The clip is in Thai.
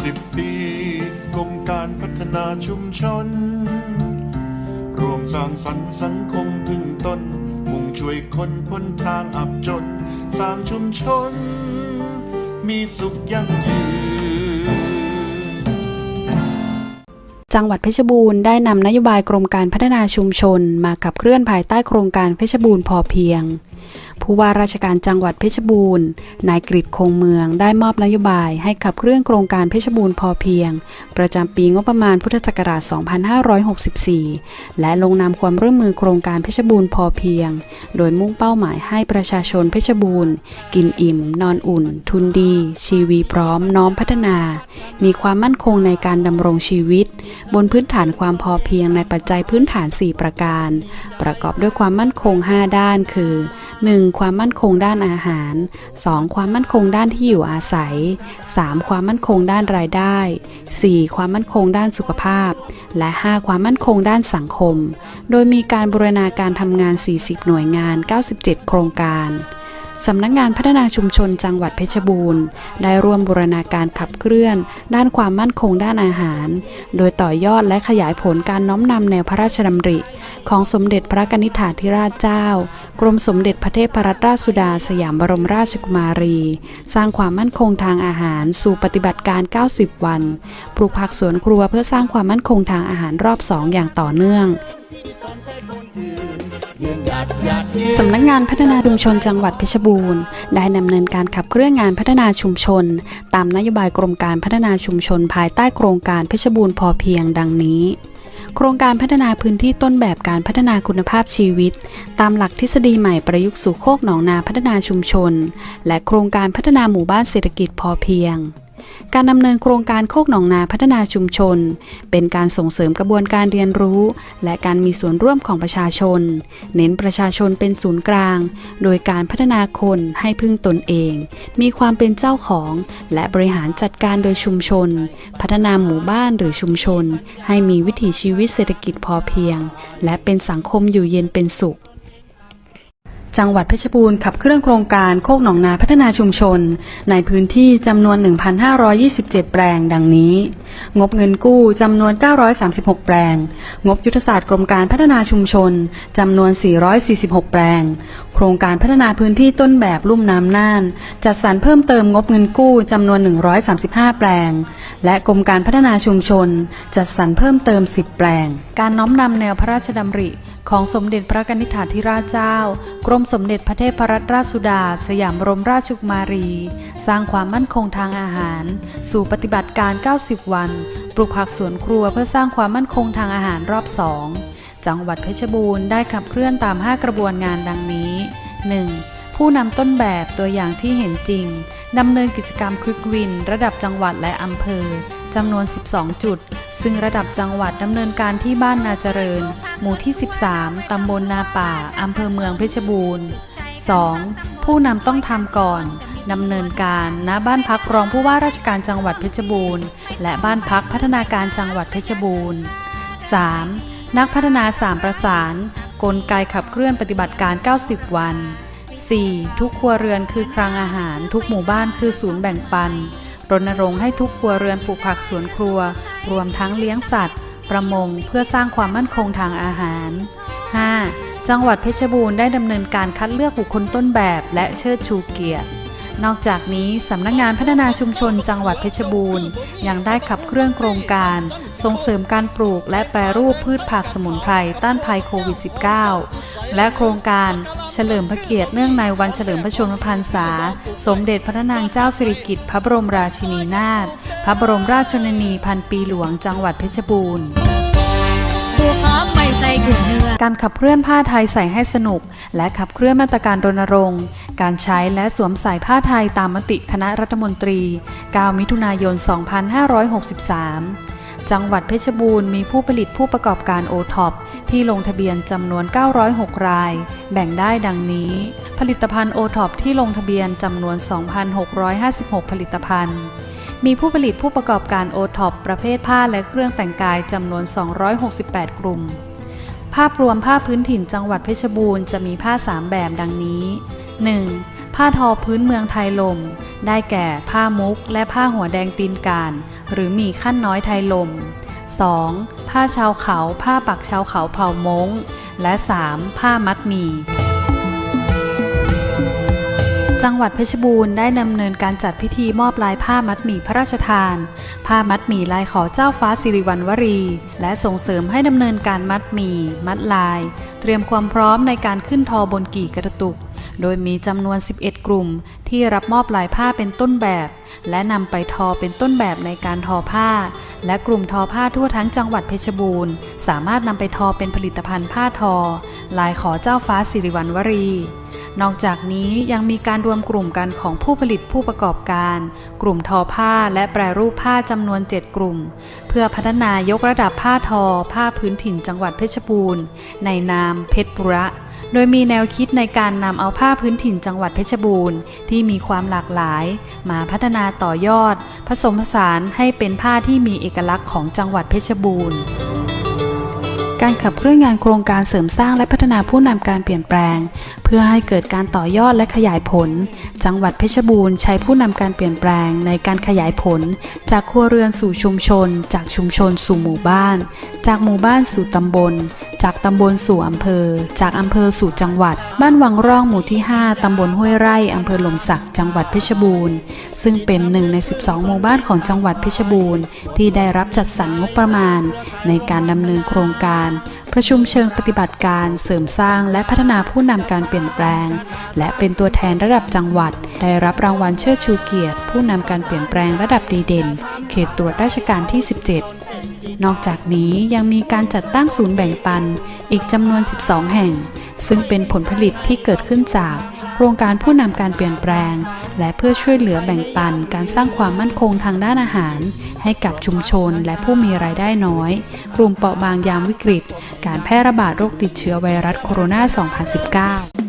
60ปีกรมการพัฒนาชุมชน รวมสร้างสรรค์สังคมพึ่งตน มุ่งช่วยคนพ้นทางอับจน สร้างชุมชน มีสุขยั่งยืนจังหวัดเพชรบูรณ์ได้นำนโยบายกรมการพัฒนาชุมชน มาขับเคลื่อนภายใต้โครงการเพชรบูรณ์พอเพียง ผู้ว่าราชการจังหวัดเพชรบูรณ์ นายกฤษคงเมืองได้มอบนโยบายให้ขับเคลื่อนโครงการเพชรบูรณ์พอเพียง ประจำปีงบประมาณพุทธศักราช 2564 และลงนามความร่วมมือโครงการเพชรบูรณ์พอเพียง โดยมุ่งเป้าหมายให้ประชาชนเพชรบูรณ์ กินอิ่ม นอนอุ่น ทุนดี ชีวีพร้อม น้อมพัฒนา มีความมั่นคงในการดำรงชีวิต บนพื้นฐานความพอเพียงในปัจจัยพื้นฐาน 4 ประการ ประกอบด้วยความมั่นคง 5 ด้าน คือ 1. ความมั่นคงด้านอาหาร 2. ความมั่นคงด้านที่อยู่อาศัย 3. ความมั่นคงด้านรายได้ 4. ความมั่นคงด้านสุขภาพ และ 5. ความมั่นคงด้านสังคม โดยมีการบูรณาการทำงาน 40 หน่วยงาน 97 โครงการ สำนักงานพัฒนาชุมชนจังหวัดเพชรบูรณ์ ได้ร่วมบูรณาการขับเคลื่อน ด้านความมั่นคงด้านอาหาร โดยต่อยอดและขยายผลการน้อมนำแนวพระราชดำริ ของสมเด็จพระกนิษฐาธิราชเจ้า กรมสมเด็จพระเทพรัตนราชสุดาสยามบรมราชกุมารี สร้างความมั่นคงทางอาหาร สู่ปฏิบัติการ 90 วัน ปลูกผักสวนครัวเพื่อสร้างความมั่นคงทางอาหารรอบ2อย่างต่อเนื่อง สำนักงานพัฒนาชุมชนจังหวัดเพชรบูรณ์ ได้ดำเนินการขับเคลื่อนงานพัฒนาชุมชน ตามนโยบายกรมการพัฒนาชุมชนภายใต้โครงการเพชรบูรณ์พอเพียงดังนี้ โครงการพัฒนาพื้นที่ต้นแบบการพัฒนาคุณภาพชีวิต ตามหลักทฤษฎีใหม่ประยุกต์สู่โคกหนองนาพัฒนาชุมชน และโครงการพัฒนาหมู่บ้านเศรษฐกิจพอเพียง การดำเนินโครงการโคกหนองนาพัฒนาชุมชน เป็นการส่งเสริมกระบวนการเรียนรู้ และการมีส่วนร่วมของประชาชน เน้นประชาชนเป็นศูนย์กลาง โดยการพัฒนาคนให้พึ่งตนเอง มีความเป็นเจ้าของ และบริหารจัดการโดยชุมชน พัฒนาหมู่บ้านหรือชุมชน ให้มีวิถีชีวิตเศรษฐกิจพอเพียง และเป็นสังคมอยู่เย็นเป็นสุข จังหวัดเพชรบูรณ์ขับเคลื่อนโครงการโคกหนองนาพัฒนาชุมชน ในพื้นที่จำนวน 1,527 แปลงดังนี้ งบเงินกู้จำนวน 936 แปลง งบยุทธศาสตร์กรมการพัฒนาชุมชนจำนวน 446 แปลง ครงการพัฒนาพื้นที่ต้นแบบลุ่มน้ำน่าน จัดสรรเพิ่มเติมงบเงินกู้จำนวน 135 แปลง และกรมการพัฒนาชุมชน จัดสรรเพิ่มเติม 10 แปลง การน้อมนำแนวพระราชดำริ ของสมเด็จพระกนิษฐาธิราชเจ้า กรมสมเด็จพระเทพรัตนราชสุดา สยามบรมราชกุมารี สร้างความมั่นคงทางอาหาร สู่ปฏิบัติการ 90 วัน ปลูกผักสวนครัวเพื่อสร้างความมั่นคงทางอาหารรอบ2 จังหวัดเพชรบูรณ์ได้ขับเคลื่อนตาม 5 กระบวนงานดังนี้ 1. ผู้นำต้นแบบตัวอย่างที่เห็นจริงดำเนินกิจกรรมควิกวิน ระดับจังหวัดและอำเภอจำนวน 12 จุด ซึ่งระดับจังหวัดดำเนินการที่บ้านนาเจริญ หมู่ที่ 13 ตำบลนาป่าอำเภอเมืองเพชรบูรณ์ 2. ผู้นำต้องทำก่อนดำเนินการณบ้านพักรองผู้ว่าราชการจังหวัดเพชรบูรณ์ และบ้านพักพัฒนาการจังหวัดเพชรบูรณ์ 3. นักพัฒนาสามประสาน กลไกขับเคลื่อนปฏิบัติการ 90 วัน 4. ทุกครัวเรือนคือคลังอาหาร ทุกหมู่บ้านคือศูนย์แบ่งปันรณรงค์ให้ทุกครัวเรือนปลูกผักสวนครัว รวมทั้งเลี้ยงสัตว์ ประมงเพื่อสร้างความมั่นคงทางอาหาร 5. จังหวัดเพชรบูรณ์ได้ดำเนินการคัดเลือกบุคคลต้นแบบและเชิดชูเกียรติ นอกจากนี้สำนักงานพัฒนาชุมชนจังหวัดเพชรบูรณ์ ยังได้ขับเคลื่อนโครงการ ส่งเสริมการปลูกและแปรรูปพืชผักสมุนไพรต้านภัยโควิด -19 และโครงการเฉลิมพระเกียรติเนื่องในวันเฉลิมพระชนมพรรษา สมเด็จพระนางเจ้าสิริกิติ์พระบรมราชินีนาถพระบรมราชชนนีพันปีหลวงจังหวัดเพชรบูรณ์ปูหอมไม่ใส่ถุงเนื้อการขับเคลื่อนผ้าไทยใส่ให้สนุก และขับเคลื่อนมาตรการรณรงค์ การใช้และสวมใส่ผ้าไทยตามมติคณะรัฐมนตรี 9 มิถุนายน 2563 จังหวัดเพชรบูรณ์มีผู้ผลิตผู้ประกอบการโอท็อปที่ลงทะเบียนจำนวน 906 ราย แบ่งได้ดังนี้ ผลิตภัณฑ์โอท็อปที่ลงทะเบียนจำนวน 2,656 ผลิตภัณฑ์มีผู้ผลิตผู้ประกอบการโอท็อปประเภทผ้าและเครื่องแต่งกายจำนวน 268 กลุ่ม ภาพรวมผ้าพื้นถิ่นจังหวัดเพชรบูรณ์จะมีผ้า 3 แบบดังนี้ 1. ผ้าทอพื้นเมืองไทยลม ได้แก่ผ้ามุกและผ้าหัวแดงตีนการ หรือหมีขั้นน้อยไทยลม 2. ผ้าชาวเขา ผ้าปักชาวเขาเผ่ามงและ 3. ผ้ามัดหมี่จังหวัดเพชรบูรณ์ได้ดำเนินการจัดพิธีมอบลายผ้ามัดหมี่พระราชทาน ผ้ามัดหมี่ลายขอเจ้าฟ้าสิริวัณวรี และส่งเสริมให้ดำเนินการมัดหมี่มัดลาย เตรียมความพร้อมในการขึ้นทอบนกี่กระตุก โดยมีจำนวน 11 กลุ่ม ที่รับมอบลายผ้าเป็นต้นแบบ และนำไปทอเป็นต้นแบบในการทอผ้า และกลุ่มทอผ้าทั่วทั้งจังหวัดเพชรบูรณ์ สามารถนำไปทอเป็นผลิตภัณฑ์ผ้าทอ ลายขอเจ้าฟ้าสิริวัณวรีนอกจากนี้ยังมีการรวมกลุ่มกันของผู้ผลิตผู้ประกอบการ กลุ่มทอผ้าและแปรรูปผ้าจำนวน 7 กลุ่ม เพื่อพัฒนายกระดับผ้าทอ ผ้าพื้นถิ่นจังหวัดเพชรบูรณ์ ในนามเพชรบุระ โดยมีแนวคิดในการนำเอาผ้าพื้นถิ่นจังหวัดเพชรบูรณ์ ที่มีความหลากหลาย มาพัฒนาต่อยอด ผสมผสานให้เป็นผ้าที่มีเอกลักษณ์ของจังหวัดเพชรบูรณ์การขับเคลื่อนงานโครงการเสริมสร้างและพัฒนาผู้นำการเปลี่ยนแปลง เพื่อให้เกิดการต่อยอดและขยายผล จังหวัดเพชรบูรณ์ใช้ผู้นำการเปลี่ยนแปลงในการขยายผล จากครัวเรือนสู่ชุมชน จากชุมชนสู่หมู่บ้าน จากหมู่บ้านสู่ตำบล จากตำบลสู่อำเภอ จากอำเภอสู่จังหวัด บ้านวังร่องหมู่ที่ 5 ตำบลห้วยไร่อำเภอหลมสักจังหวัดเพชรบูรณ์ ซึ่งเป็นหนึ่งใน 12 หมู่บ้านของจังหวัดเพชรบูรณ์ ที่ได้รับจัดสรรงบประมาณ ในการดำเนินโครงการ ประชุมเชิงปฏิบัติการเสริมสร้างและพัฒนาผู้นำการเปลี่ยนแปลง และเป็นตัวแทนระดับจังหวัด ได้รับรางวัลเชิดชูเกียรติ ผู้นำการเปลี่ยนแปลงระดับดีเด่น เขตตรวจราชการที่ 17 นอกจากนี้ยังมีการจัดตั้งศูนย์แบ่งปันอีกจำนวน 12 แห่ง ซึ่งเป็นผลผลิตที่เกิดขึ้นจากโครงการผู้นำการเปลี่ยนแปลง และเพื่อช่วยเหลือแบ่งปันการสร้างความมั่นคงทางด้านอาหาร ให้กับชุมชนและผู้มีรายได้น้อย กลุ่มเปราะบางยามวิกฤต การแพร่ระบาดโรคติดเชื้อไวรัสโคโรนา 2019